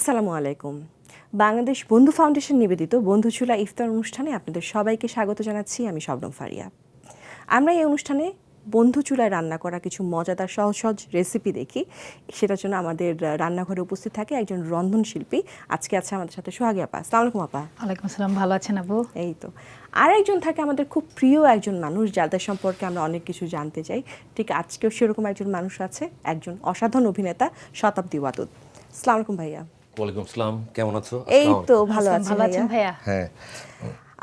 আসসালামু আলাইকুম। বাংলাদেশ বন্ধু ফাউন্ডেশন নিবেদিত বন্ধুচুলা ইফতার অনুষ্ঠানে আপনাদের সবাইকে স্বাগত জানাচ্ছি আমি শবনম ফারিয়া। আমরা এই অনুষ্ঠানে বন্ধু চুলায় রান্না করা কিছু মজাদার সহজ সহজ রেসিপি দেখি। সেটার জন্য আমাদের রান্নাঘরে উপস্থিত থাকে একজন রন্ধনশিল্পী আজকে আছে আমাদের সাথে সোহাগী আপা। আসসালামু আলাইকুম আপা। ওয়ালাইকুম আসসালাম ভালো আছেন আপু? এই তো। আর একজন থাকে আমাদের খুব প্রিয় একজন মানুষ যাদের সম্পর্কে আমরা অনেক কিছু জানতে চাই। ঠিক আজকেও সেরকম একজন মানুষ আছে একজন অসাধারণ অভিনেতা শতাব্দী ওয়াদুদ। আসসালামু আলাইকুম ভাইয়া। ওয়ালাইকুম আসসালাম কেমন আছো? এই তো ভালো আছি ভালো আছেন ভাইয়া। হ্যাঁ।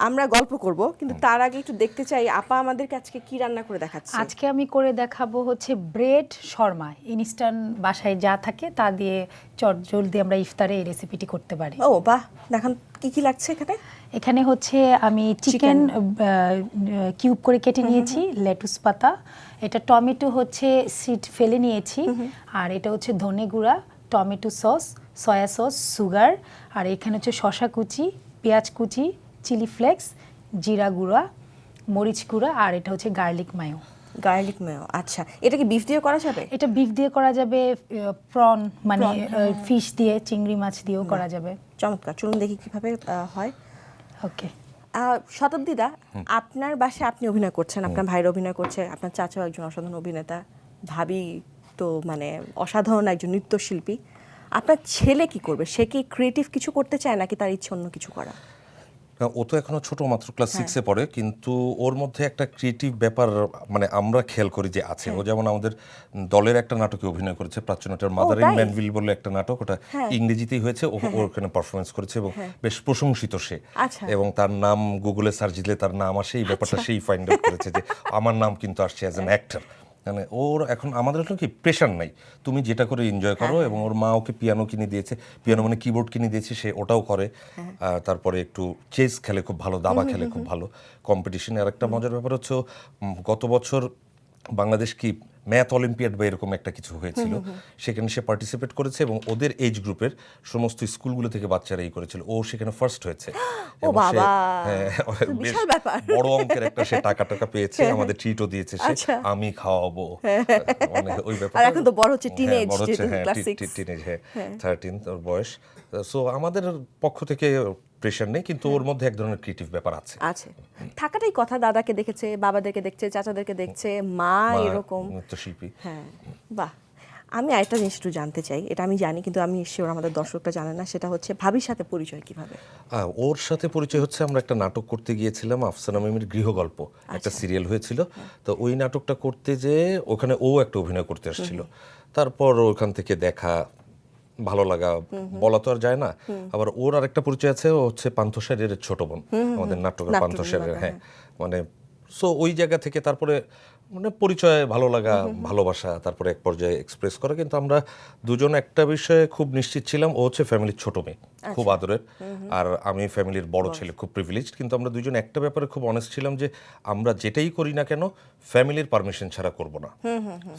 আমরা গল্প করব কিন্তু তার আগে একটু দেখতে চাই আপা আমাদেরকে আজকে কি রান্না করে দেখাচ্ছে? আজকে আমি করে দেখাবো হচ্ছে ব্রেড শর্মা ইনস্ট্যান্ট বাসায় যা থাকে তা দিয়ে চট জলদি আমরা ইফতারে এই রেসিপিটি করতে পারি। ও বাহ দেখান কি কি লাগছে এখানে? এখানে হচ্ছে আমি চিকেন কিউব করে কেটে নিয়েছি লেটুস পাতা। এটা টমেটো হচ্ছে সিড ফেলে নিয়েছি আর এটা হচ্ছে ধনে গুঁড়া tomato sauce soya sauce sugar আর এখানে হচ্ছে শশা কুচি পেঁয়াজ কুচি চিলি ফ্লেক্স জিরা গুঁড়া মরিচ গুঁড়া আর এটা হচ্ছে গার্লিক মায়ো। গার্লিক মেয় আচ্ছা। এটা কি বিফ দিয়ে করা যাবে? এটা বিফ দিয়ে করা যাবে প্রন মানে ফিশ দিয়ে চিংড়ি মাছ দিয়েও করা যাবে। চমৎকার। চলুন দেখি কীভাবে হয়। ওকে। শতাব্দীদা আপনার বাসায় আপনি অভিনয় করছেন আপনার ভাইয়ের অভিনয় করছে আপনার চাচাও একজন অসাধারণ অভিনেতা ভাবি তো মানে অসাধারণ একজন নৃত্যশিল্পী। আপনার ছেলে কি করবে? সে কি ক্রিয়েটিভ কিছু করতে চায় নাকি তার ইচ্ছে অন্য কিছু করা? ও তো এখনও ছোট মাত্র ক্লাস সিক্সে পড়ে কিন্তু ওর মধ্যে একটা ক্রিয়েটিভ ব্যাপার মানে আমরা খেয়াল করি যে আছে। ও যেমন আমাদের দলের একটা নাটকে অভিনয় করেছে প্রাচ্যনাটের মাদার ইন ম্যানভিল বলে একটা নাটক ওটা ইংরেজিতেই হয়েছে ও ওখানে পারফরমেন্স করেছে এবং বেশ প্রশংসিত সে। আচ্ছা। এবং তার নাম গুগলে সার্চ দিলে তার নাম আসে এই ব্যাপারটা সেই ফাইন্ড আউট করেছে যে আমার নাম কিন্তু আসছে অ্যাজ অ্যান অ্যাক্টর মানে ওর এখন আমাদের হলো কি প্রেশার নাই। তুমি যেটা করে এনজয় করো এবং ওর মা ওকে পিয়ানো কিনে দিয়েছে। পিয়ানো মানে কিবোর্ড কিনে দিয়েছে সে ওটাও করে। তারপরে একটু চেস খেলে খুব ভালো দাবা খেলে খুব ভালো। কম্পিটিশন আর একটা মজার ব্যাপার হচ্ছে গত বছর বাংলাদেশ কি ম্যাথ অলিম্পিয়াড বা এরকম একটা কিছু হয়েছিল সেখানে সে পার্টিসিপেট করেছে এবং ওদের এজ গ্রুপের সমস্ত স্কুলগুলো থেকে বাচ্চারা এই করেছিল। ও সেখানে ফার্স্ট হয়েছে! হ্যাঁ। বড় অঙ্কের একটা সে টাকা টাকা পেয়েছে আমাদের ট্রিটও দিয়েছে সে আচ্ছা। আমি খাওয়াবো। মানে ওই ব্যাপার এখন তো বড় হচ্ছে, যেহেতু, হ্যাঁ টিনেজ হ্যাঁ থার্টিন ওর বয়স। সো আমাদের পক্ষ থেকে প্রেশার নেই কিন্তু ওর মধ্যে এক ধরনের ক্রিয়েটিভ ব্যাপার আছে। আছে। থাকাটাই কথা দাদাকে দেখেছে বাবাদেরকে দেখছে চাচাদেরকে দেখছে মা এরকম। নৃত্যশিল্পী। হ্যাঁ বাহ। আমি আরেকটা জিনিস একটু জানতে চাই এটা আমি জানি কিন্তু আমি শিওর আমাদের দর্শকরা জানে না সেটা হচ্ছে ভাবির সাথে পরিচয় কীভাবে? ওর সাথে পরিচয় হচ্ছে আমরা একটা নাটক করতে গিয়েছিলাম আফসানা মিমির গৃহগল্প একটা সিরিয়াল হয়েছিল। তো ওই নাটকটা করতে যে ওখানে ও একটা অভিনয় করতে আসছিল তারপর ওখান থেকে দেখা ভালো লাগা বলা তো আর যায় না। আবার ওর আরেকটা পরিচয় আছে ও হচ্ছে পান্থসারের ছোট বোন। আমাদের নাটকের পান্থসারের হ্যাঁ। মানে সো ওই জায়গা থেকে তারপরে মানে পরিচয় ভালো লাগা ভালোবাসা তারপরে এক পর্যায়ে এক্সপ্রেস করা। কিন্তু আমরা দুজন একটা বিষয়ে খুব নিশ্চিত ছিলাম ও হচ্ছে ফ্যামিলির ছোট মেয়ে। খুব আদরের। আর আমি ফ্যামিলির বড় ছেলে খুব প্রিভিলেজড কিন্তু আমরা দুজন একটা ব্যাপারে খুব অনেস্ট ছিলাম যে আমরা যেটাই করি না কেন ফ্যামিলির পারমিশন ছাড়া করব না।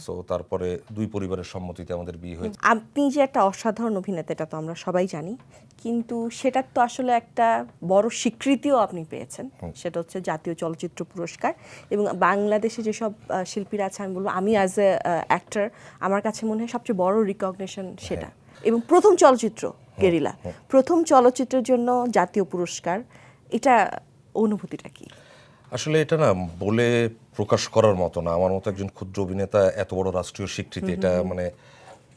সো তারপরে দুই পরিবারের সম্মতিতে আমাদের বিয়ে হয়েছে। আপনি যে একটা অসাধারণ অভিনেতা এটা তো আমরা সবাই জানি কিন্তু সেটার তো আসলে একটা বড় স্বীকৃতিও আপনি পেয়েছেন। সেটা হচ্ছে জাতীয় চলচ্চিত্র পুরস্কার এবং বাংলাদেশে যেসব শিল্পীরা আছে আমি বলব আমি অ্যাজ এ অ্যাক্টর আমার কাছে মনে হয় সবচেয়ে বড় রিকগনিশন সেটা। এবং প্রথম চলচ্চিত্র। গেরিলা। প্রথম চলচ্চিত্রের জন্য জাতীয় পুরস্কার এটা অনুভূতিটা কি? আসলে এটা না বলে প্রকাশ করার মতো না। আমার মতো একজন ক্ষুদ্র অভিনেতা এত বড় রাষ্ট্রীয় স্বীকৃতি এটা মানে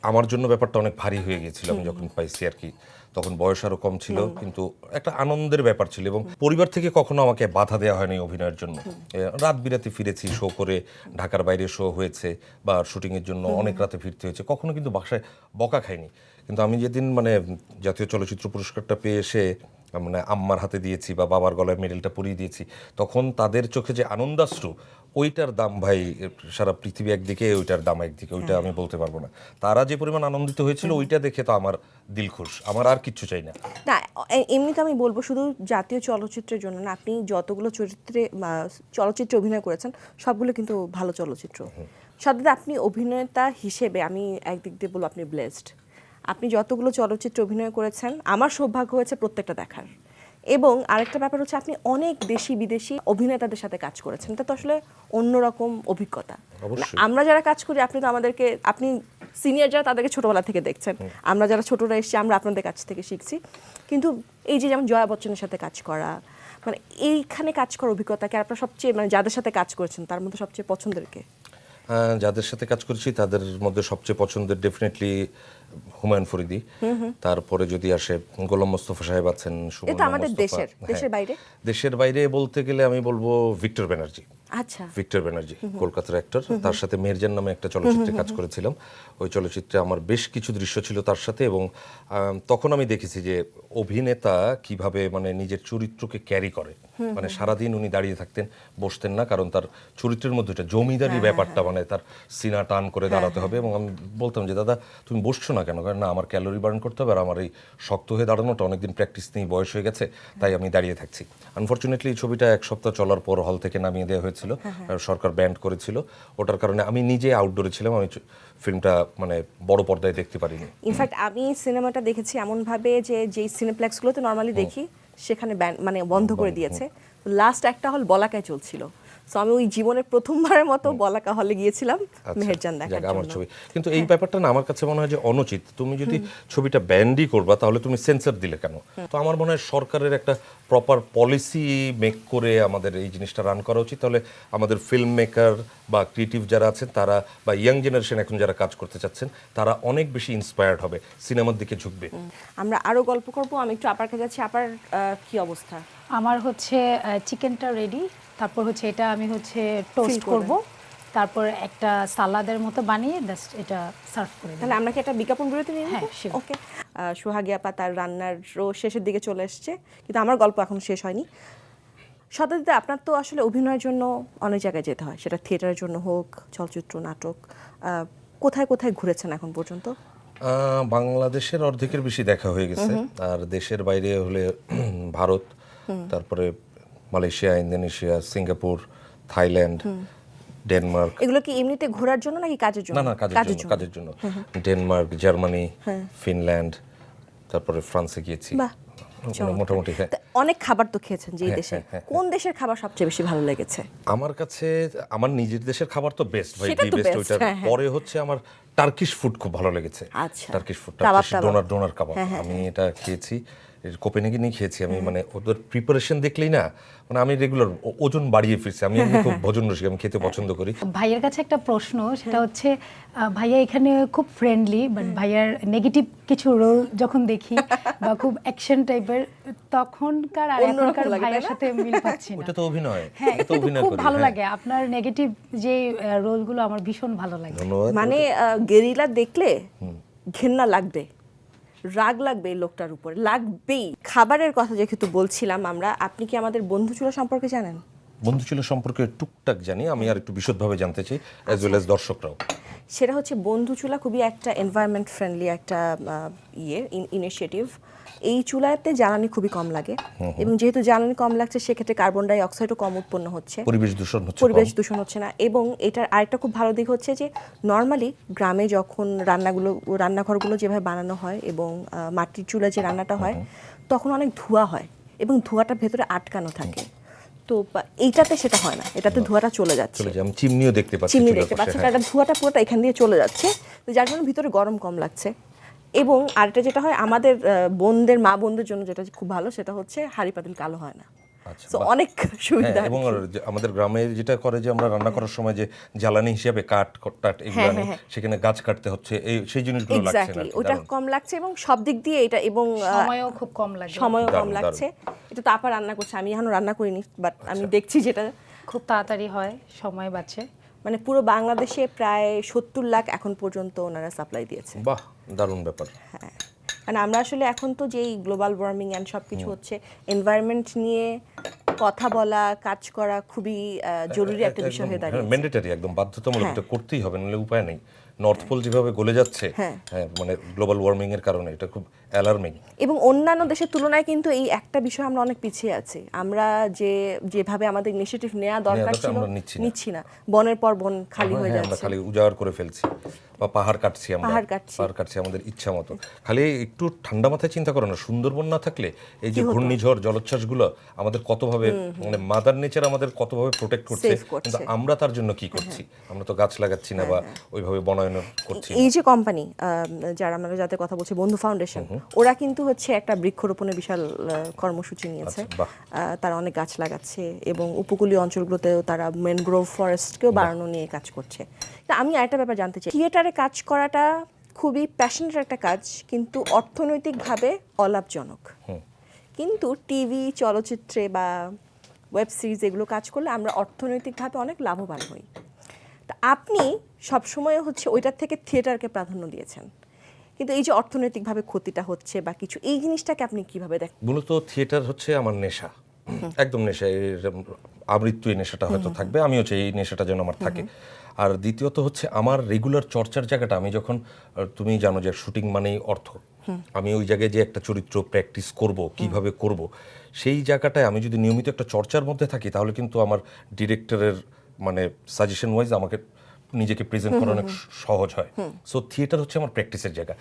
আমার জন্য ব্যাপারটা অনেক ভারী হয়ে গিয়েছিল আমি যখন পাইছি আর কি। তখন বয়স আরও কম ছিল কিন্তু একটা আনন্দের ব্যাপার ছিল এবং পরিবার থেকে কখনো আমাকে বাধা দেওয়া হয়নি অভিনয়ের জন্য। রাত বিরাতে ফিরেছি শো করে ঢাকার বাইরে শো হয়েছে বা শুটিংয়ের জন্য অনেক রাতে ফিরতে হয়েছে কখনো কিন্তু বাসায় বকা খাইনি। কিন্তু আমি যেদিন মানে জাতীয় চলচ্চিত্র পুরস্কারটা পেয়ে এসে মানে আম্মার হাতে দিয়েছি বা বাবার গলায় মেডেলটা পরিয়ে দিয়েছি তখন তাদের চোখে যে আনন্দাশ্রু ওইটার দাম ভাই সারা পৃথিবী একদিকে ওইটার দাম একদিকে ওইটা আমি বলতে পারব না। তারা যে পরিমাণ আনন্দিত হয়েছিল ওইটা দেখে তো আমার দিল খুশ। আমার আর কিচ্ছু চাই না। না এমনিতে আমি বলব শুধু জাতীয় চলচ্চিত্রের জন্য না আপনি যতগুলো চরিত্রে চলচ্চিত্রে অভিনয় করেছেন সবগুলো কিন্তু ভালো চলচ্চিত্র। সাথে আপনি অভিনেতা হিসেবে আমি একদিক দিয়ে বলব আপনি ব্লেসড আপনি যতগুলো চলচ্চিত্রে অভিনয় করেছেন আমার সৌভাগ্য হয়েছে প্রত্যেকটা দেখার। এবং আরেকটা ব্যাপার হচ্ছে আপনি অনেক দেশি বিদেশি অভিনেতাদের সাথে কাজ করেছেন। এটা তো আসলে অন্যরকম অভিজ্ঞতা। আমরা যারা কাজ করি আপনি তো আমাদেরকে আপনি সিনিয়র যারা তাদেরকে ছোটবেলা থেকে দেখছেন। আমরা যারা ছোটরা এসেছি আমরা আপনাদের কাছ থেকে শিখছি। কিন্তু এই যে যেমন জয়া বচ্চনের সাথে কাজ করা মানে এইখানে কাজ করার অভিজ্ঞতাকে আপনার সবচেয়ে মানে যাদের সাথে কাজ করেছেন তার মধ্যে সবচেয়ে পছন্দের কে? যাদের সাথে কাজ করেছি তাদের মধ্যে সবচেয়ে পছন্দের ডেফিনেটলি হুমায়ুন ফরিদি। তারপরে যদি আসে গোলাম মোস্তফা সাহেব আছেন এটা আমাদের দেশের, হ্যাঁ। দেশের বাইরে? দেশের বাইরে বলতে গেলে আমি বলব ভিক্টর ব্যানার্জি। আচ্ছা। ভিক্টর ব্যানার্জি কলকাতার অ্যাক্টর তার সাথে মেরজান নামে একটা চলচ্চিত্রে কাজ করেছিলাম। ওই চলচ্চিত্রে আমার বেশ কিছু দৃশ্য ছিল তার সাথে এবং তখন আমি দেখেছি যে অভিনেতা কীভাবে মানে নিজের চরিত্রকে ক্যারি করে। মানে সারাদিন উনি দাঁড়িয়ে থাকতেন বসতেন না কারণ তার চরিত্রের মধ্যে একটা জমিদারি ব্যাপারটা মানে তার সিনা টান করে দাঁড়াতে হবে এবং আমি বলতাম যে দাদা তুমি বসছো না কেন? কারণ না আমার ক্যালোরি বার্ন করতে হবে আর আমার এই শক্ত হয়ে দাঁড়ানোটা অনেকদিন প্র্যাকটিস নিয়ে বয়স হয়ে গেছে তাই আমি দাঁড়িয়ে থাকছি। আনফর্চুনেটলি এই ছবিটা এক সপ্তাহ চলার পর হল থেকে নামিয়ে দেওয়া হয়েছিল সরকার ব্যান্ড করেছিল। ওটার কারণে আমি নিজে আউটডোরে ছিলাম আমি ফিল্মটা মানে বড় পর্দায় দেখতে পারিনি। ইনফ্যাক্ট আমি সিনেমাটা দেখেছি এমনভাবে যে যেই সিনেপ্লেক্সগুলোতে নর্মালি দেখি সেখানে মানে বন্ধ করে দিয়েছে। লাস্ট একটা হল বলাকায় চলছিল। সো আমি ওই জীবনের প্রথমবারের মতো বলাকা হলে গিয়েছিলাম আচ্ছা, মেহেরজান দেখার আমার জন্য। ছবি। কিন্তু এই ব্যাপারটা না আমার কাছে মনে হয় যে অনুচিত। তুমি যদি ছবিটা ব্যান্ডই করবা তাহলে তুমি সেন্সর দিলে কেন? তো আমার মনে হয় সরকারের একটা প্রপার পলিসি মেক করে আমাদের এই জিনিসটা রান করা উচিত। তাহলে আমাদের ফিল্ম মেকার বা ক্রিয়েটিভ যারা আছেন তারা বা ইয়াং জেনারেশন এখন যারা কাজ করতে চাচ্ছেন তারা অনেক বেশি ইন্সপায়ার্ড হবে সিনেমার দিকে ঝুঁকবে। আমরা আরও গল্প করব। আমি একটু আপার কাছে যাচ্ছি। আপার কি অবস্থা? আমার হচ্ছে চিকেনটা রেডি তারপর হচ্ছে এটা আমি হচ্ছে টোস্ট। করব। তারপর একটা সালাদের মতো বানিয়ে জাস্ট এটা সার্ভ করে তাহলে আমরা কি একটা বিজ্ঞাপন বিরতি নিয়ে হ্যাঁ. ওকে সোহাগী আপা তার রান্নার রো শেষের দিকে চলে এসছে কিন্তু আমার গল্প এখন শেষ হয়নি। শতাব্দীতে আপনার তো আসলে অভিনয়ের জন্য অনেক জায়গায় যেতে হয় সেটা থিয়েটারের জন্য হোক চলচ্চিত্র নাটক কোথায় কোথায় ঘুরেছেন এখন পর্যন্ত? বাংলাদেশের অর্ধেকের বেশি দেখা হয়ে গেছে। আর দেশের বাইরে হলে ভারত তারপরে Malaysia Indonesia Singapore Thailand Denmark. এগুলো কি এমনিতে ঘোরার জন্য নাকি কাজের জন্য? না না কাজের জন্য কাজের জন্য। ডেনমার্ক জার্মানি ফিনল্যান্ড তারপরে ফ্রান্সে গিয়েছি। মোটামুটি হ্যাঁ। অনেক খাবার তো খেয়েছেন যে হ্যাঁ, দেশে। হ্যাঁ, হ্যাঁ, কোন দেশের খাবার সবচেয়ে বেশি ভালো লেগেছে? আমার কাছে আমার নিজের দেশের খাবার তো বেস্ট ভাই দি বেস্ট ওইটার হ্যাঁ, হ্যাঁ। পরে হচ্ছে আমার টার্কিশ ফুড খুব ভালো লেগেছে। আচ্ছা। Turkish food Turkish doner doner kebab. আমি এটা খেয়েছি। কোপেনহেগেনই খেয়েছি আমি মানে ওদের প্রিপারেশন দেখলেই না মানে আমি রেগুলার ওজন বাড়িয়ে ফিরছি। আমি খুব ভোজন রসিক আমি খেতে পছন্দ করি। ভাইয়ের কাছে একটা প্রশ্ন সেটা হচ্ছে আহ, ভাইয়া এখানে খুব ফ্রেন্ডলি বাট ভাইয়ার নেগেটিভ কিছু রোল যখন দেখি বা খুব অ্যাকশন টাইপের তখনকার আর এখনকার ভাইয়ের সাথে মিল পাচ্ছি না। ওটা তো অভিনয় হ্যাঁ তো অভিনয় খুব ভালো হ্যাঁ। লাগে। আপনার নেগেটিভ যে রোলগুলো আমার ভীষণ ভালো লাগে। মানে গেরিলা দেখলে ঘেন্না লাগবে। রাগ লাগবে এই লোকটার উপর। লাগবেই। খাবারের কথা যেহেতু বলছিলাম আমরা, আপনি কি আমাদের বন্ধু চুলা সম্পর্কে জানেন? বন্ধু চুলা সম্পর্কে টুকটাক জানি, আমি আর একটু বিশদভাবে জানতে চাই অ্যাজ ওয়েল অ্যাজ দর্শকরাও। সেটা হচ্ছে বন্ধু চুলা খুবই একটা এনভায়রনমেন্ট ফ্রেন্ডলি একটা ইয়ে ইনিশিয়েটিভ এই চুলাতে জ্বালানি খুবই কম লাগে এবং যেহেতু জ্বালানি কম লাগছে সেক্ষেত্রে কার্বন ডাই অক্সাইডও কম উৎপন্ন হচ্ছে। পরিবেশ দূষণ হচ্ছে পরিবেশ দূষণ হচ্ছে না। এবং এটার আরেকটা খুব ভালো দিক হচ্ছে যে নর্মালি গ্রামে যখন রান্নাগুলো রান্নাঘরগুলো যেভাবে বানানো হয় এবং মাটির চুলা যে রান্নাটা হয় তখন অনেক ধোঁয়া হয় এবং ধোঁয়াটা ভেতরে আটকানো থাকে। তো এইটাতে সেটা হয় না এটাতে ধোঁয়াটা চলে যাচ্ছে। আমি চিমনিও দেখতে পাচ্ছি চিমনি দেখতে পাচ্ছি কারণ। ধোঁয়াটা পুরোটা এখান দিয়ে চলে যাচ্ছে তো যার জন্য ভিতরে গরম কম লাগছে। এবং আরেকটা যেটা হয় আমাদের বোনদের মা বোনদের জন্য যেটা খুব ভালো সেটা হচ্ছে হাড়ি পাতিল কালো হয় না। আচ্ছা, অনেক সুবিধা হ্যাঁ, এবং আমাদের গ্রামে যেটা করে যে আমরা রান্না করার সময় যে জ্বালানি হিসেবে কাঠ টাট এগুলো হ্যাঁ, হ্যাঁ, সেখানে গাছ কাটতে হচ্ছে এই সেই জিনিসগুলো লাগছে না ওটা কম লাগছে এবং সব দিক দিয়ে এটা এবং সময়ও খুব কম লাগে। সময়ও কম লাগছে। এটা তো আপা রান্না করছে আমি এখনও রান্না করিনি বাট আমি দেখছি যেটা খুব তাড়াতাড়ি হয় সময় বাঁচে। মানে পুরো বাংলাদেশে প্রায় সত্তর লাখ এখন পর্যন্ত ওনারা সাপ্লাই দিয়েছে। বাহ দারুণ ব্যাপার। হ্যাঁ। মানে আমরা আসলে এখন তো যেই গ্লোবাল ওয়ার্মিং অ্যান্ড সব কিছু হচ্ছে এনভায়রনমেন্ট নিয়ে কথা বলা কাজ করা খুবই জরুরি একটা বিষয় হয়ে দাঁড়িয়েছে। ম্যান্ডেটারি একদম বাধ্যতামূলক হ্যাঁ। এটা করতেই হবে নাহলে উপায় নেই। নর্থ পোল যেভাবে গলে যাচ্ছে হ্যাঁ। হ্যাঁ মানে গ্লোবাল ওয়ার্মিং এর কারণে এটা খুব অ্যালার্মিং এবং অন্যান্য দেশের তুলনায় কিন্তু এই একটা বিষয় আমরা অনেক পিছিয়ে আছি। আমরা যে যেভাবে আমাদের ইনিশিয়েটিভ নেওয়া দরকার ছিল আমরা নিচ্ছি না। বনের পর বন খালি হয়ে হ্যাঁ আমরা যাচ্ছে। খালি উজাড় করে ফেলছি। বা পাহাড় কাটছি আমরা। পাহাড় কাটছি। পাহাড় কাটছি আমাদের ইচ্ছা মতো। খালি একটু ঠান্ডা মাথায় চিন্তা করো না সুন্দরবন না থাকলে এই যে ঘূর্ণিঝড় জলোচ্ছ্বাসগুলো আমাদের কতভাবে মানে মাদার নেচার আমাদের কতভাবে প্রোটেক্ট করছে। হ্যাঁ, কিন্তু আমরা তার জন্য কি করছি? আমরা তো গাছ লাগাচ্ছি না বা ওইভাবে বনায়ন করছি এই যে কোম্পানি যারা আমরা যাদের কথা বলছি বন্ধু ফাউন্ডেশন ওরা কিন্তু হচ্ছে একটা বৃক্ষরোপণের বিশাল কর্মসূচি নিয়েছে। আচ্ছা, তারা অনেক গাছ লাগাচ্ছে এবং উপকূলীয় অঞ্চলগুলোতেও তারা ম্যানগ্রোভ ফরেস্টকেও বাড়ানো নিয়ে কাজ করছে। আমি আরেকটা ব্যাপার জানতে চাই থিয়েটারে কাজ করাটা খুবই প্যাশনেট একটা কাজ কিন্তু অর্থনৈতিকভাবে অলাভজনক। কিন্তু টিভি চলচ্চিত্রে বা ওয়েব সিরিজ এগুলো কাজ করলে আমরা অর্থনৈতিকভাবে অনেক লাভবান হই। তা আপনি সবসময় হচ্ছে ওইটার থেকে থিয়েটারকে প্রাধান্য দিয়েছেন। কিন্তু এই যে অর্থনৈতিকভাবে ক্ষতিটা হচ্ছে বা কিছু এই জিনিসটাকে আপনি কীভাবে দেখেন মূলত থিয়েটার হচ্ছে আমার নেশা। একদম নেশা এর আমৃত্যু এই নেশাটা হয়তো থাকবে আমিও চাই এই নেশাটা যেন আমার থাকে। আর দ্বিতীয়ত হচ্ছে আমার রেগুলার চর্চার জায়গাটা আমি যখন তুমি জানো যে শুটিং মানেই অর্থ। আমি ওই জায়গায় যে একটা চরিত্র প্র্যাকটিস করব কীভাবে করব সেই জায়গাটায় আমি যদি নিয়মিত একটা চর্চার মধ্যে থাকি তাহলে কিন্তু আমার ডিরেক্টরের মানে সাজেশন ওয়াইজ আমাকে নিজেকে প্রেজেন্ট করা অনেক সহজ হয়। সো থিয়েটার হচ্ছে আমার প্র্যাকটিসের জায়গা।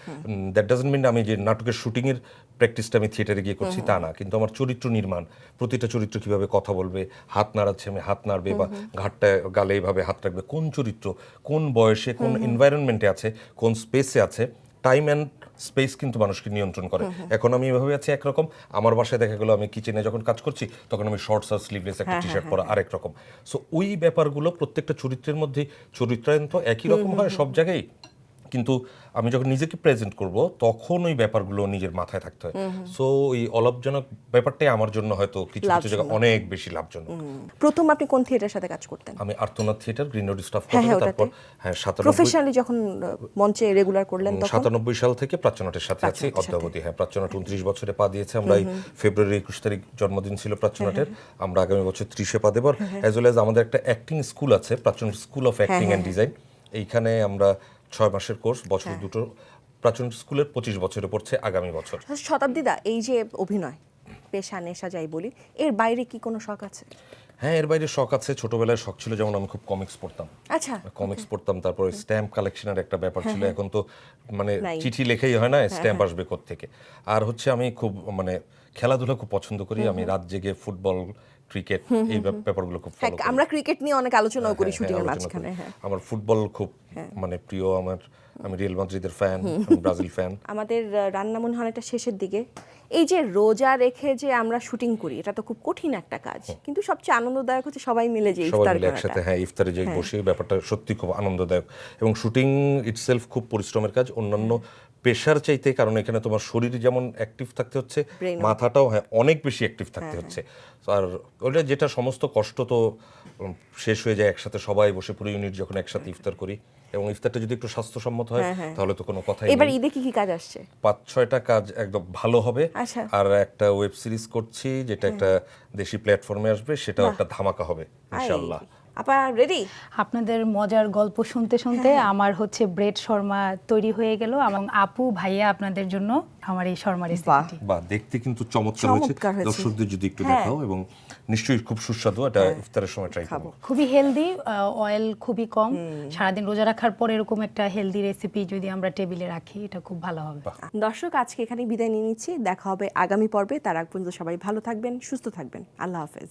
দ্যাট ডাজন্ট মিন আমি যে নাটকের শুটিংয়ের প্র্যাকটিসটা আমি থিয়েটারে গিয়ে করছি তা না। কিন্তু আমার চরিত্র নির্মাণ প্রতিটা চরিত্র কীভাবে কথা বলবে হাত নাড়াচ্ছে আমি হাত নাড়বে বা ঘাটটা গালে এইভাবে হাত রাখবে কোন চরিত্র কোন বয়সে কোন এনভায়রনমেন্টে আছে কোন স্পেসে আছে টাইম অ্যান্ড স্পেস কিন্তু মানুষকে নিয়ন্ত্রণ করে। এখন আমি এভাবে আছি একরকম। আমার বাসায় দেখা গেলো আমি কিচেনে যখন কাজ করছি তখন আমি শর্টস আর স্লিভলেস একটা টি শার্ট পরা আরেক রকম সো ওই ব্যাপারগুলো প্রত্যেকটা চরিত্রের মধ্যে চরিত্রায়ন তো একই রকম হয় সব জায়গায়? কিন্তু আমি যখন নিজেকে প্রেজেন্ট করব তখন ওই ব্যাপারগুলো নিজের মাথায় থাকতে হয়। সো ওই অলাভজনক ব্যাপারটাই আমার জন্য হয়তো কিছু কিছু জায়গায় অনেক বেশি লাভজনক। প্রথম আপনি কোন থিয়েটারের সাথে কাজ করতেন? আমি আর্তনাথ থিয়েটার গ্রিন রোড স্টাফ হ্যাঁ, হ্যাঁ, তারপর হ্যাঁ প্রফেশনালি যখন মঞ্চে রেগুলার করলেন তখন? সাতানব্বই সাল থেকে প্রাচ্যনাটের সাথে আছি অদ্যাবধি। হ্যাঁ প্রাচ্যনাট উনত্রিশ বছরে পা দিয়েছে আমরা এই ফেব্রুয়ারি একুশ তারিখ জন্মদিন ছিল প্রাচ্যনাটের আমরা আগামী বছর ত্রিশে পা দেবর অ্যাজ ওয়েল এজ আমাদের একটা অ্যাক্টিং স্কুল আছে Prachyanat school of acting and design এইখানে আমরা ছয় মাসের কোর্স বছর দুটো। প্রাচ্যনাট স্কুলের পঁচিশ বছরে পড়ছে আগামী বছর। শতাব্দীদা এই যে অভিনয় পেশা নেশা যাই বলি এর বাইরে কি কোনো শখ আছে? হ্যাঁ এর বাইরে শখ আছে। ছোটবেলায় শখ ছিল যেমন আমি খুব কমিক্স পড়তাম। আচ্ছা কমিক্স পড়তাম তারপর স্ট্যাম্প কালেকশনের একটা ব্যাপার ছিল। এখন তো মানে চিঠি লেখাই হয় না স্ট্যাম্প আসবে থেকে আর হচ্ছে আমি খুব মানে খেলাধুলা খুব পছন্দ করি আমি রাত জেগে ফুটবল ক্রিকেট এই ব্যাপারগুলো খুব হ্যাঁ ফলো করি। আমরা ক্রিকেট নিয়ে অনেক আলোচনাও করি হ্যাঁ, শুটিং এর আলোচনা মাঝখানে। হ্যাঁ। আমার ফুটবল খুব মানে প্রিয় আমার আমি রিয়েল মাদ্রিদের ফ্যান আমি ব্রাজিল ফ্যান আমাদের রান্না মনে হয় শেষের দিকে। এই যে রোজা রেখে যে আমরা শুটিং করি এটা তো খুব কঠিন একটা কাজ। কিন্তু সবচেয়ে আনন্দদায়ক হচ্ছে সবাই মিলে যে ইফতার করাটা। একসাথে হ্যাঁ ইফতারে যে বসে ব্যাপারটা সত্যি খুব আনন্দদায়ক। এবং শুটিং ইটসেলফ খুব পরিশ্রমের কাজ। অন্যান্য পেশার চাইতে কারণ এখানে তোমার শরীর যেমন অ্যাক্টিভ থাকতে হচ্ছে মাথাটাও হ্যাঁ অনেক বেশি অ্যাক্টিভ হ্যাঁ, থাকতে হচ্ছে। আর ওটা যেটা সমস্ত কষ্ট তো শেষ হয়ে যায় একসাথে সবাই বসে পুরো ইউনিট যখন একসাথে ইফতার করি এবং ইফতারটা যদি একটু স্বাস্থ্যসম্মত হয় হ্যাঁ, হ্যাঁ। তাহলে তো কোনো কথাই এবার ঈদে কি কি কাজ আসছে? পাঁচ ছয়টা কাজ একদম ভালো হবে। আচ্ছা। আর একটা ওয়েব সিরিজ করছি যেটা একটা দেশি প্ল্যাটফর্মে আসবে সেটাও একটা ধামাকা হবে ইনশাআল্লাহ। আই, আপা রেডি আপনাদের মজার গল্প শুনতে শুনতে হ্যাঁ, আমার হচ্ছে ব্রেড শর্মা তৈরি হয়ে গেল এবং আপু ভাইয়া আপনাদের জন্য আমার এই শর্মা রেসিপিটি বা দেখতে কিন্তু চমৎকার হয়েছে। দর্শকদের যদি একটু হ্যাঁ। দেখাও এবং নিশ্চয়ই খুব সুস্বাদু এটা ইফতারের সময় ট্রাই খাব। করব খুবই হেলদি অয়েল খুবই কম। সারাদিন রোজা রাখার পর এরকম একটা হেলদি রেসিপি যদি আমরা টেবিলে রাখি এটা খুব ভালো হবে। দর্শক আজকে এখানে বিদায় নিয়ে নিচ্ছি। দেখা হবে আগামী পর্বে। তার আগ পর্যন্ত সবাই ভালো থাকবেন সুস্থ থাকবেন। আল্লাহ হাফেজ।